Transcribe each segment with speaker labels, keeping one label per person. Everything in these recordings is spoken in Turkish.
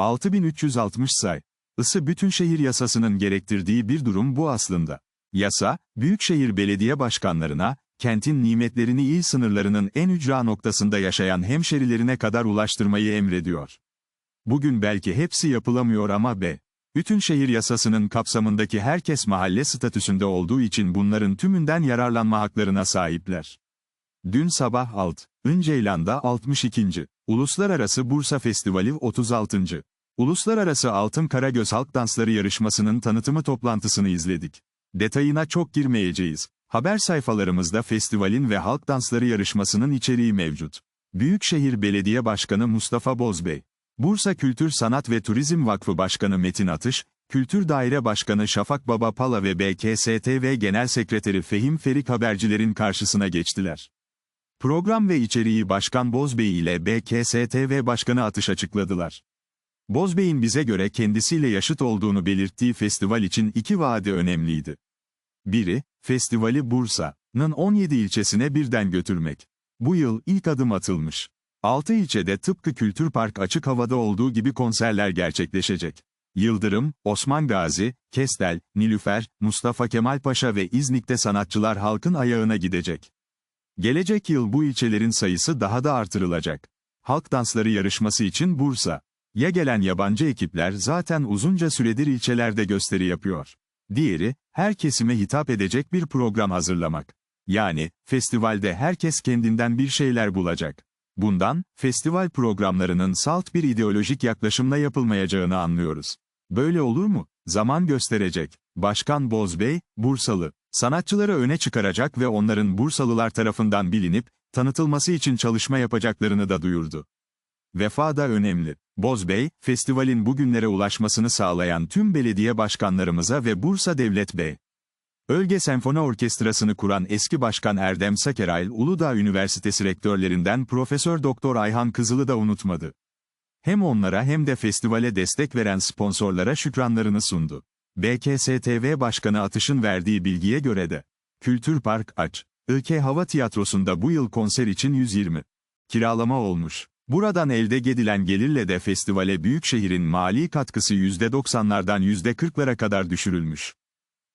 Speaker 1: 6360 say. Isı bütün şehir yasasının gerektirdiği bir durum bu aslında. Yasa, büyükşehir belediye başkanlarına, kentin nimetlerini il sınırlarının en ücra noktasında yaşayan hemşerilerine kadar ulaştırmayı emrediyor. Bugün belki hepsi yapılamıyor ama B. Bütün şehir yasasının kapsamındaki herkes mahalle statüsünde olduğu için bunların tümünden yararlanma haklarına sahipler. Dün sabah alt, Önceylan'da 62. Uluslararası Bursa Festivali 36. Uluslararası Altın Karagöz Halk Dansları yarışmasının tanıtımı toplantısını izledik. Detayına çok girmeyeceğiz. Haber sayfalarımızda festivalin ve halk dansları yarışmasının içeriği mevcut. Büyükşehir Belediye Başkanı Mustafa Bozbey, Bursa Kültür Sanat ve Turizm Vakfı Başkanı Metin Atış, Kültür Daire Başkanı Şafak Baba Pala ve BKSTV Genel Sekreteri Fehim Ferik habercilerin karşısına geçtiler. Program ve içeriği Başkan Bozbey ile BKSTV Başkanı Atış açıkladılar. Bozbey'in bize göre kendisiyle yaşıt olduğunu belirttiği festival için iki vaadi önemliydi. Biri, festivali Bursa'nın 17 ilçesine birden götürmek. Bu yıl ilk adım atılmış. 6 ilçede tıpkı Kültür Park açık havada olduğu gibi konserler gerçekleşecek. Yıldırım, Osman Gazi, Kestel, Nilüfer, Mustafa Kemal Paşa ve İznik'te sanatçılar halkın ayağına gidecek. Gelecek yıl bu ilçelerin sayısı daha da artırılacak. Halk dansları yarışması için Bursa. Ya gelen yabancı ekipler zaten uzunca süredir ilçelerde gösteri yapıyor. Diğeri, her kesime hitap edecek bir program hazırlamak. Yani, festivalde herkes kendinden bir şeyler bulacak. Bundan, festival programlarının salt bir ideolojik yaklaşımla yapılmayacağını anlıyoruz. Böyle olur mu? Zaman gösterecek. Başkan Bozbey, Bursalı, sanatçıları öne çıkaracak ve onların Bursalılar tarafından bilinip, tanıtılması için çalışma yapacaklarını da duyurdu. Vefa da önemli. Bozbey, festivalin bugünlere ulaşmasını sağlayan tüm belediye başkanlarımıza ve Bursa Devlet Bey. Ölge Senfoni Orkestrası'nı kuran eski başkan Erdem Sakerayl, Uludağ Üniversitesi rektörlerinden Profesör Doktor Ayhan Kızıl'ı da unutmadı. Hem onlara hem de festivale destek veren sponsorlara şükranlarını sundu. BKSTV Başkanı Atış'ın verdiği bilgiye göre de, Kültür Park aç, Ilke Hava Tiyatrosu'nda bu yıl konser için 120 kiralama olmuş. Buradan elde edilen gelirle de festivale büyükşehirin mali katkısı %90'lardan %40'lara kadar düşürülmüş.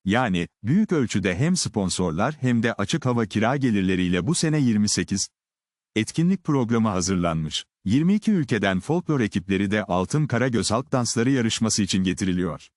Speaker 1: Yani, büyük ölçüde hem sponsorlar hem de açık hava kira gelirleriyle bu sene 28 etkinlik programı hazırlanmış. 22 ülkeden folklor ekipleri de Altın Karagöz Halk Dansları yarışması için getiriliyor.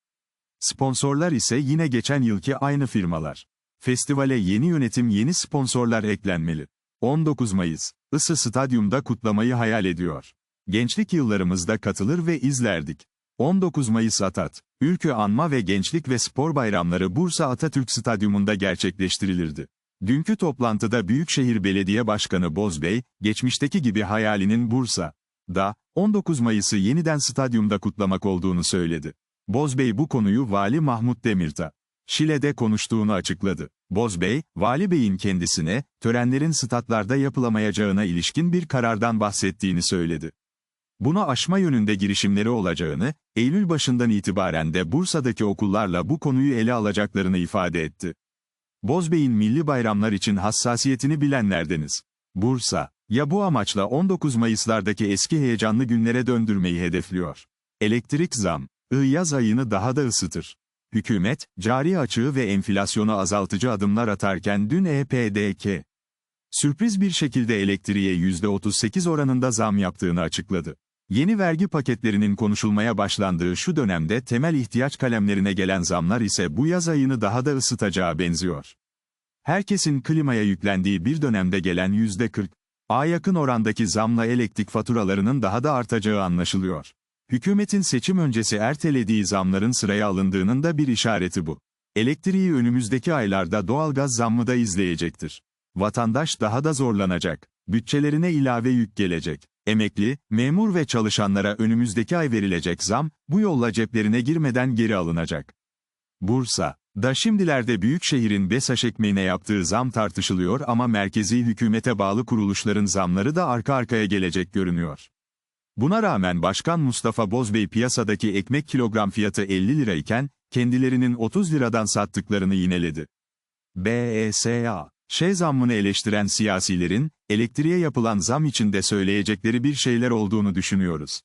Speaker 1: Sponsorlar ise yine geçen yılki aynı firmalar. Festivale yeni yönetim yeni sponsorlar eklenmeli. 19 Mayıs, Isı Stadyum'da kutlamayı hayal ediyor. Gençlik yıllarımızda katılır ve izlerdik. 19 Mayıs Atat, Ülkü Anma ve Gençlik ve Spor Bayramları Bursa Atatürk Stadyumunda gerçekleştirilirdi. Dünkü toplantıda Büyükşehir Belediye Başkanı Bozbey, geçmişteki gibi hayalinin Bursa, da, 19 Mayıs'ı yeniden stadyumda kutlamak olduğunu söyledi. Bozbey bu konuyu Vali Mahmut Demirta, Şile'de konuştuğunu açıkladı. Bozbey, Vali Bey'in kendisine, törenlerin statlarda yapılamayacağına ilişkin bir karardan bahsettiğini söyledi. Bunu aşma yönünde girişimleri olacağını, Eylül başından itibaren de Bursa'daki okullarla bu konuyu ele alacaklarını ifade etti. Bozbey'in milli bayramlar için hassasiyetini bilenlerdeniz. Bursa, ya bu amaçla 19 Mayıs'lardaki eski heyecanlı günlere döndürmeyi hedefliyor. Elektrik zam, yaz ayını daha da ısıtır. Hükümet, cari açığı ve enflasyonu azaltıcı adımlar atarken dün EPDK, sürpriz bir şekilde elektriğe %38 oranında zam yaptığını açıkladı. Yeni vergi paketlerinin konuşulmaya başlandığı şu dönemde temel ihtiyaç kalemlerine gelen zamlar ise bu yaz ayını daha da ısıtacağı benziyor. Herkesin klimaya yüklendiği bir dönemde gelen %40, A yakın orandaki zamla elektrik faturalarının daha da artacağı anlaşılıyor. Hükümetin seçim öncesi ertelediği zamların sıraya alındığının da bir işareti bu. Elektriği önümüzdeki aylarda doğalgaz zammı da izleyecektir. Vatandaş daha da zorlanacak. Bütçelerine ilave yük gelecek. Emekli, memur ve çalışanlara önümüzdeki ay verilecek zam, bu yolla ceplerine girmeden geri alınacak. Bursa, da şimdilerde büyükşehirin BESAŞ ekmeğine yaptığı zam tartışılıyor ama merkezi hükümete bağlı kuruluşların zamları da arka arkaya gelecek görünüyor. Buna rağmen Başkan Mustafa Bozbey piyasadaki ekmek kilogram fiyatı 50 lirayken, kendilerinin 30 liradan sattıklarını yineledi. BESA, şey zammını eleştiren siyasilerin, elektriğe yapılan zam için de söyleyecekleri bir şeyler olduğunu düşünüyoruz.